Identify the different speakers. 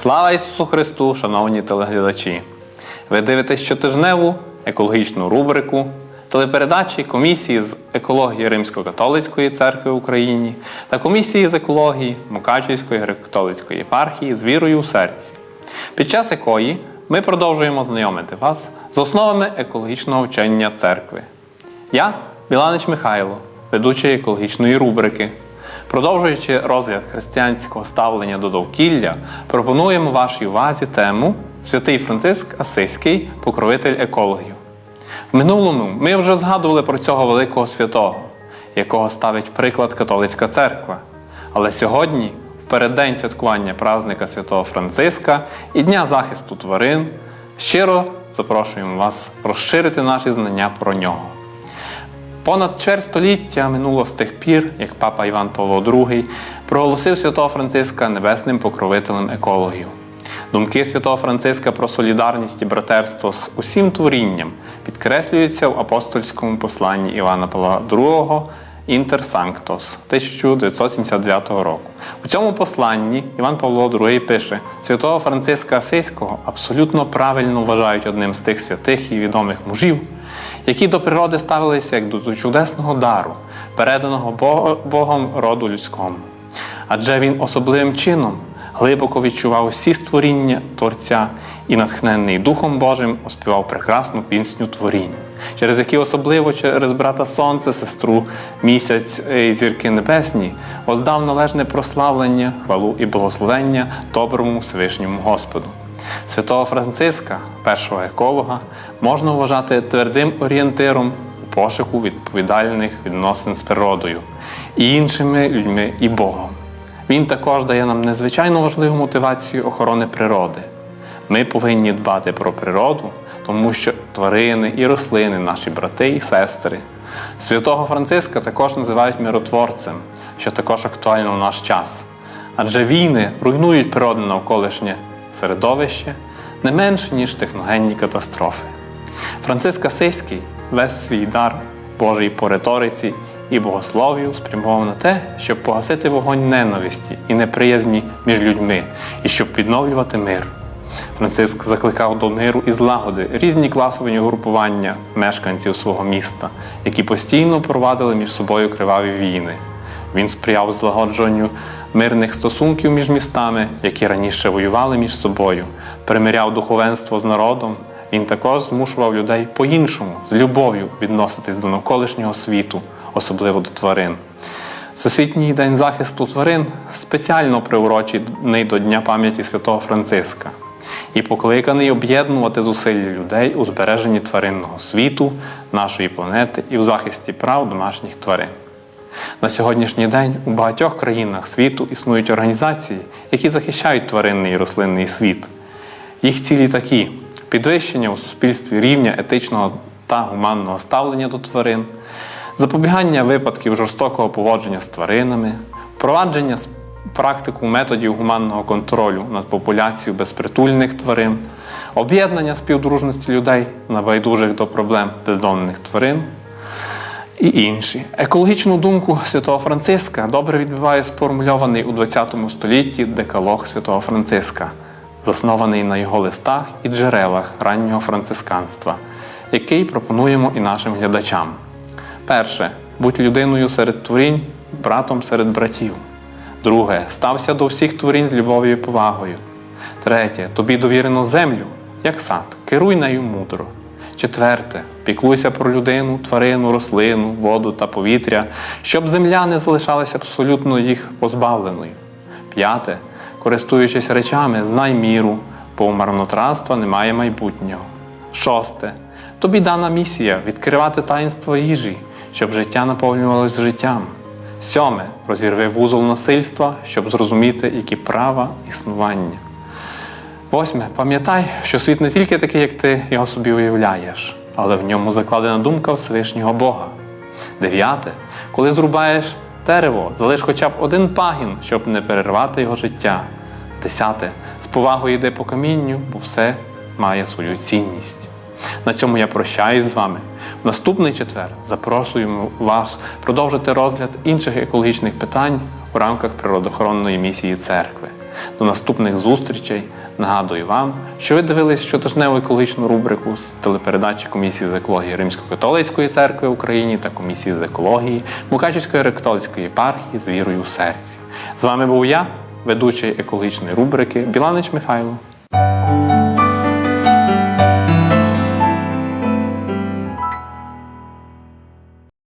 Speaker 1: Слава Ісусу Христу, шановні телеглядачі! Ви дивитесь щотижневу екологічну рубрику телепередачі комісії з екології Римсько-католицької церкви в Україні та комісії з екології Мукачівської греко-католицької єпархії з вірою у серці, під час якої ми продовжуємо знайомити вас з основами екологічного вчення церкви. Я, Біланич Михайло, ведучий екологічної рубрики. Продовжуючи розгляд християнського ставлення до довкілля, пропонуємо вашій увазі тему Святий Франциск Асиський, покровитель екологів. В минулому ми вже згадували про цього великого святого, якого ставить приклад католицька церква. Але сьогодні, в переддень святкування празника Святого Франциска і Дня захисту тварин, щиро запрошуємо вас розширити наші знання про нього. Понад чверть століття минуло з тих пір, як папа Іван Павло II проголосив святого Франциска небесним покровителем екологів. Думки святого Франциска про солідарність і братерство з усім творінням підкреслюються в апостольському посланні Івана Павла II Інтер Санктос 1979 року. У цьому посланні Іван Павло II пише: святого Франциска Асийського абсолютно правильно вважають одним з тих святих і відомих мужів, які до природи ставилися як до чудесного дару, переданого Богом роду людському. Адже він особливим чином глибоко відчував всі створіння Творця і, натхнений Духом Божим, оспівав прекрасну пісню творінь, через які особливо через брата Сонце, сестру, місяць е, і зірки небесні, воздав належне прославлення, хвалу і благословення доброму Всевишньому Господу. Святого Франциска, першого еколога, можна вважати твердим орієнтиром у пошуку відповідальних відносин з природою і іншими людьми і Богом. Він також дає нам незвичайно важливу мотивацію охорони природи. Ми повинні дбати про природу, тому що тварини і рослини наші брати і сестри. Святого Франциска також називають миротворцем, що також актуально в наш час. Адже війни руйнують природне навколишнє середовище не менше, ніж техногенні катастрофи. Франциск Асиський весь свій дар Божий по риториці і богослов'ю спрямував на те, щоб погасити вогонь ненависті і неприязні між людьми, і щоб відновлювати мир. Франциск закликав до миру і злагоди різні класові угрупування мешканців свого міста, які постійно провадили між собою криваві війни. Він сприяв злагодженню мирних стосунків між містами, які раніше воювали між собою, примиряв духовенство з народом. Він також змушував людей по-іншому, з любов'ю відноситись до навколишнього світу, особливо до тварин. Всесвітній день захисту тварин спеціально приурочений до Дня пам'яті святого Франциска і покликаний об'єднувати зусилля людей у збереженні тваринного світу, нашої планети і в захисті прав домашніх тварин. На сьогоднішній день у багатьох країнах світу існують організації, які захищають тваринний і рослинний світ. Їх цілі такі: підвищення у суспільстві рівня етичного та гуманного ставлення до тварин, запобігання випадків жорстокого поводження з тваринами, впровадження практику методів гуманного контролю над популяцією безпритульних тварин, об'єднання співдружності людей на байдужих до проблем бездомних тварин і інші. Екологічну думку святого Франциска добре відбиває сформульований у ХХ столітті декалог святого Франциска, заснований на його листах і джерелах раннього францисканства, який пропонуємо і нашим глядачам. Перше. Будь людиною серед творінь, братом серед братів. Друге. Стався до всіх творінь з любов'ю і повагою. Третє. Тобі довірено землю, як сад, керуй нею мудро. Четверте. Піклуйся про людину, тварину, рослину, воду та повітря, щоб земля не залишалася абсолютно їх позбавленою. П'яте. Користуючись речами, знай міру, бо у марнотратства немає майбутнього. Шосте. Тобі дана місія відкривати таїнство їжі, щоб життя наповнювалось життям. Сьоме. Розірви вузол насильства, щоб зрозуміти, які права існування. Восьме. Пам'ятай, що світ не тільки такий, як ти його собі уявляєш, але в ньому закладена думка Всевишнього Бога. Дев'яте. Коли зрубаєш дерево, залиш хоча б один пагін, щоб не перервати його життя. Десяте. З повагою йди по камінню, бо все має свою цінність. На цьому я прощаюсь з вами. В наступний четвер запрошуємо вас продовжити розгляд інших екологічних питань у рамках природоохоронної місії церкви. До наступних зустрічей. Нагадую вам, що ви дивились щотижневу екологічну рубрику з телепередачі Комісії з екології Римсько-католицької церкви в Україні та Комісії з екології Мукачівської рекатолицької єпархії з вірою у серці. З вами був я, ведучий екологічної рубрики Біланич Михайло.